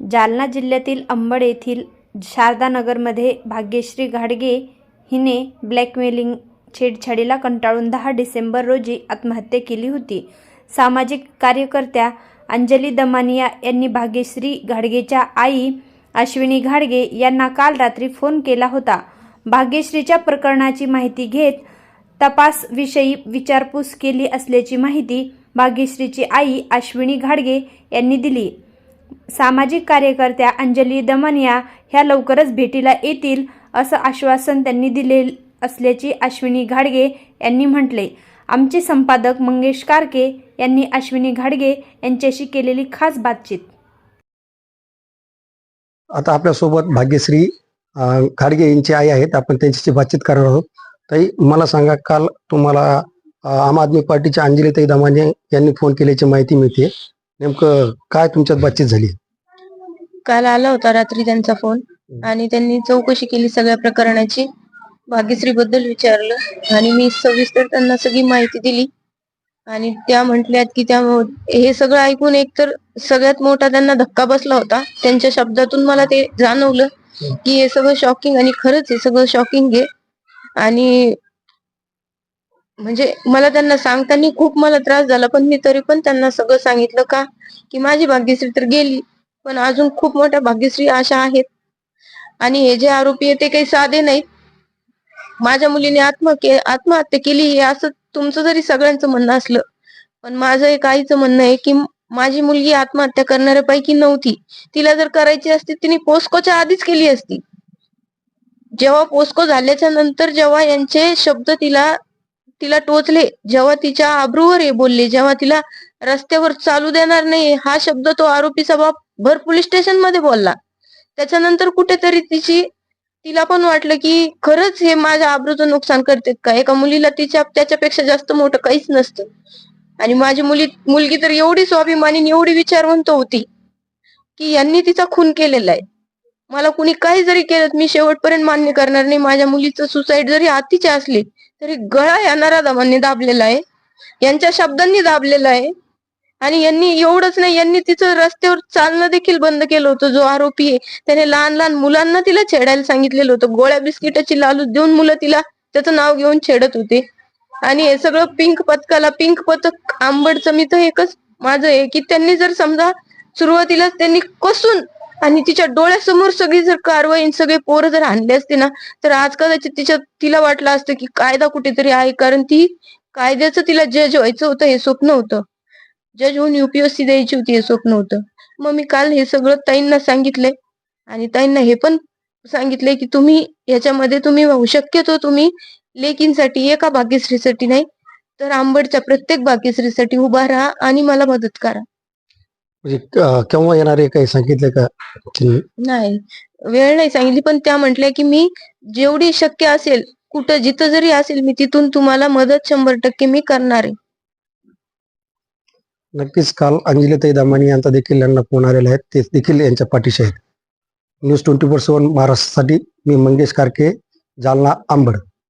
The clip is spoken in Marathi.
जालना जिल्ह्यातील अंबड येथील शारदानगरमध्ये भाग्यश्री घाडगे हिने ब्लॅकमेलिंग छेडछाडीला कंटाळून दहा डिसेंबर रोजी आत्महत्या केली होती. सामाजिक कार्यकर्त्या अंजली दमानिया यांनी भाग्यश्री घाडगेच्या आई अश्विनी घाडगे यांना काल रात्री फोन केला होता. भाग्यश्रीच्या प्रकरणाची माहिती घेत तपासविषयी विचारपूस केली असल्याची माहिती भाग्यश्रीची आई अश्विनी घाडगे यांनी दिली. सामाजिक कार्यकर्त्या अंजली दमनिया ह्या लवकरच भेटीला येतील असं आश्वासन त्यांनी दिले असल्याची अश्विनी घाडगे यांनी म्हटले. आमचे संपादक मंगेश कारके यांनी अश्विनी घाडगे यांच्याशी केलेली खास बातचीत. आता आपल्यासोबत भाग्यश्री खाडगे घाडगे यांची आई आहेत. आपण त्यांच्याशी बातचीत करणार आहोत. ताई मला सांगा काल तुम्हाला आम आदमी पार्टीच्या अंजलीताई दमाने यांनी फोन केल्याची माहिती मिळते. नेमकं काय तुमच्यात बातचीत झाली? काल आला होता रात्री त्यांचा फोन आणि त्यांनी चौकशी केली सगळ्या प्रकरणाची. भाग्यश्री बद्दल विचारलं आणि मी सविस्तर त्यांना सगळी माहिती दिली. आणि त्या म्हटल्यात की त्या हे सगळं ऐकून एकतर सगळ्यात मोठा त्यांना धक्का बसला होता. त्यांच्या शब्दातून मला ते जाणवलं की हे सगळं शॉकिंग आणि खरंच हे सगळं शॉकिंग आहे. आणि म्हणजे मला त्यांना सांगताना खूप मला त्रास झाला पण मी तरी पण त्यांना सगळं सांगितलं का की माझी भाग्यश्री तर गेली पण अजून खूप मोठ्या भाग्यश्री आशा आहेत. आणि हे जे आरोपी आहे ते काही साधे नाहीत. माझ्या मुलीने आत्महत्या आत्महत्या केली हे असं तुमचं जरी सगळ्यांचं म्हणणं असलं पण माझं एक आईचं म्हणणं आहे की माझी मुलगी आत्महत्या करणाऱ्यापैकी नव्हती. तिला जर करायची असती तिने पोस्कोच्या आधीच केली असती. जेव्हा पोस्को झाल्याच्यानंतर जेव्हा यांचे शब्द तिला तिला टोचले. जेव्हा तिच्या आब्रूवर हे बोलले जेव्हा तिला रस्त्यावर चालू देणार नाही हा शब्द तो आरोपीचा बाप भर पोलीस स्टेशनमध्ये बोलला. त्याच्यानंतर कुठेतरी तिची तिला पण वाटलं की खरंच हे माझ्या आब्रूचं नुकसान करते का? एका मुलीला तिच्या त्याच्यापेक्षा जास्त मोठं काहीच नसतं. आणि माझी मुली मुलगी तर एवढी स्वाभिमानी एवढी विचारवंत होती की यांनी तिचा खून केलेला आहे. मला कुणी काही जरी केलं मी शेवटपर्यंत मान्य करणार नाही. माझ्या मुलीचं सुसाईड जरी अतिचे असले तरी गळा या नराधमांनी दाबलेला आहे. यांच्या शब्दांनी दाबलेला आहे. आणि यांनी एवढंच नाही यांनी तिचं रस्त्यावर चालणं देखील बंद केलं होतं. जो आरोपी आहे त्याने लहान लहान मुलांना तिला छेडायला सांगितलेलं होतं. गोळ्या बिस्किटाची लालूच देऊन मुलं तिला त्याचं नाव घेऊन छेडत होते. आणि हे सगळं पिंक पथकाला पिंक पथक आंबडचं मी तर एकच माझं आहे की त्यांनी जर समजा सुरुवातीला त्यांनी कसून आणि तिच्या डोळ्यासमोर सगळी जर कारवाई सगळे पोरं जर आणले असते ना तर आज कदाचित तिच्या तिला वाटलं असतं की कायदा कुठेतरी आहे कारण ती कायद्याचं तिला जज व्हायचं होतं हे स्वप्न होतं. जज होऊन युपीएससी द्यायची होती हे स्वप्न होतं. मग मी काल हे सगळं ताईंना सांगितलंय. आणि ताईंना हे पण सांगितलंय की तुम्ही याच्यामध्ये तुम्ही शक्यतो तुम्ही लेकींसाठी एका भाग्यश्रीसाठी नाही तर आंबडच्या प्रत्येक भाग्यश्रीसाठी उभा राहा आणि मला मदत करा. म्हणजे केव्हा येणार आहे काही सांगितलं का त्यांनी? नाही. वेळ नाही सांगितली पण त्या म्हटल्या की मी जेवढी शक्य असेल कुठं जिथं जरी असेल मी तिथून तुम्हाला मदत शंभर टक्के मी करणार आहे. नक्कीच काल अंजलीताई दमानी यांचा देखील यांना फोन आलेला आहे. ते देखील यांच्या पाठीशी आहेत. न्यूज ट्वेंटी फोर सेवन महाराष्ट्रासाठी मी मंगेश कारके जालना आंबड